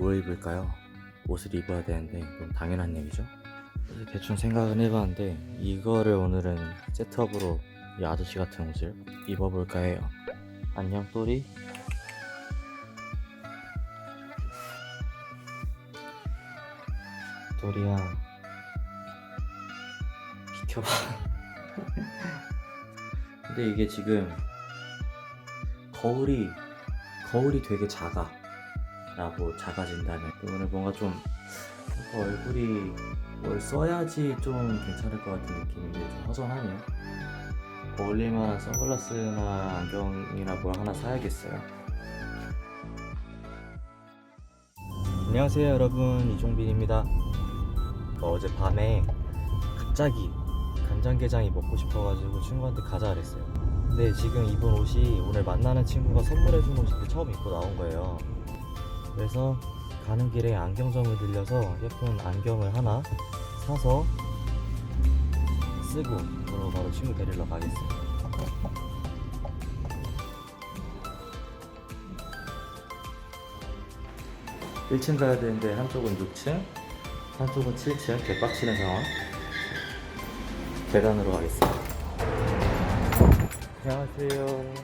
뭘 입을까요? 옷을 입어야 되는데 너무 당연한 얘기죠. 대충 생각은 해봤는데 이거를 오늘은 세트업으로 이 아저씨 같은 옷을 입어볼까 해요. 안녕 또리. 또리야. 비켜봐. 근데 이게 지금 거울이 거울이 되게 작아. 라고 작아진다면 오늘 뭔가 좀 얼굴이 뭘 써야지 좀 괜찮을 것 같은 느낌인데 좀 허전하네요. 어울릴만한 선글라스나 안경이나 뭘 하나 사야겠어요. 안녕하세요 여러분 이종빈입니다. 어제 밤에 갑자기 간장게장이 먹고 싶어가지고 친구한테 가자 그랬어요. 근데 지금 입은 옷이 오늘 만나는 친구가 선물해준 옷인데 처음 입고 나온 거예요. 그래서 가는 길에 안경점을 들려서 예쁜 안경을 하나 사서 쓰고 그러고 바로 친구 데리러 가겠습니다. 일층 가야 되는데 한쪽은 6층, 한쪽은 7층 개빡치는 상황. 계단으로 가겠습니다. 안녕하세요.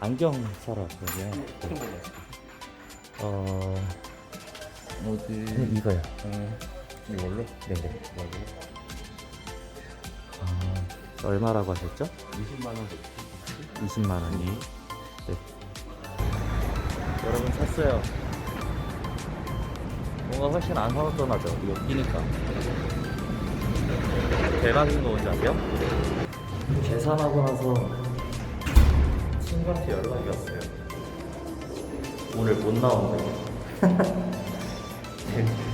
안경 사러 왔거든요. 어, 어디? 네, 이거요. 어, 이걸로? 네네. 뭐고? 아, 얼마라고 하셨죠? 20만 원. 20만 원이. 네. 여러분 샀어요. 뭔가 훨씬 안 사왔던하죠. 이거 끼니까. 대박인 거 뭔지 아세요? 계산하고 나서 친구한테 연락이 왔어요. 오늘 못 나온다고.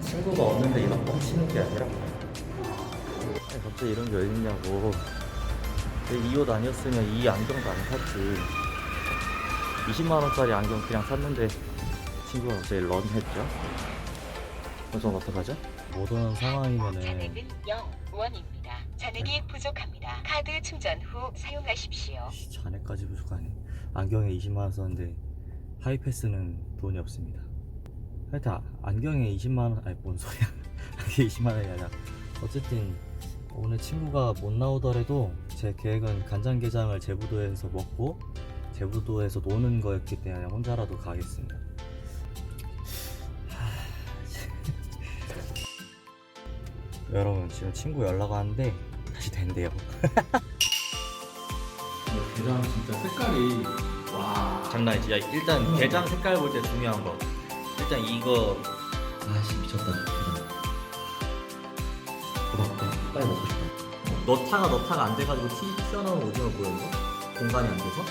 친구가 없는데 이만 뻥치는 게 아니라 아니, 갑자기 이런 게 어딨냐고 이옷 아니었으면 이 안경도 안 샀지 20만원짜리 안경 그냥 샀는데 친구가 갑자기 런 했죠 그래서 어떡하죠? 못 오는 상황이면은 잔액은 0원입니다. 잔액이 부족합니다. 카드 충전 후 사용하십시오. 씨, 잔액까지 부족하네 안경에 20만원 썼는데 하이패스는 돈이 없습니다. 하여튼 아- 안경에 20만원 아니 뭔 소리야. 안경에 20만원이 아니라. 어쨌든 오늘 친구가 못 나오더라도 제 계획은 간장게장을 제부도에서 먹고 제부도에서 노는 거였기 때문에 혼자라도 가겠습니다. 하, 여러분 지금 친구 연락 왔는데 다시 된대요. 게장 진짜 색깔이 와. 장난이지. 야, 일단 게장 색깔 볼 때 중요한 거. 일단 이거 아씨 미쳤다. 고맙다. 빨리 먹고 싶다. 너타가 너타가 안 돼가지고 티 튀어나온 오징어 보였어? 공간이 안 돼서?